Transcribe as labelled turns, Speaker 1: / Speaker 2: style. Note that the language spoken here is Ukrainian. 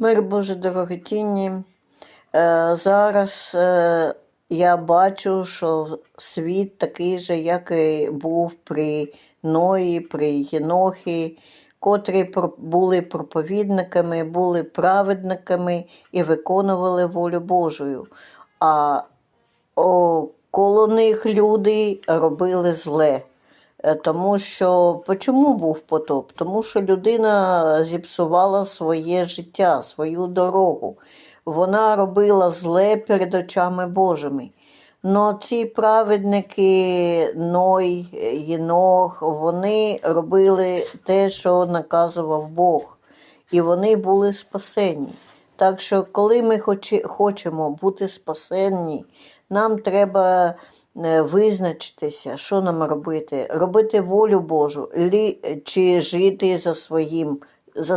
Speaker 1: Мир Боже дороготінні. Е, зараз е, я бачу, що світ такий же, як і був при Ної, при Єнохі, котрі були проповідниками, були праведниками і виконували волю Божою. А коло них люди робили зле. Е, Тому що чому був потоп? Тому що людина зіпсувала своє життя, свою дорогу. Вона робила зле перед очами Божими. Но ці праведники, Ной, Єнох, вони робили те, що наказував Бог, і вони були спасені. Так що, коли ми хочемо бути спасенні, нам треба визначитися, що нам робити, робити волю Божу, чи жити за своїм, за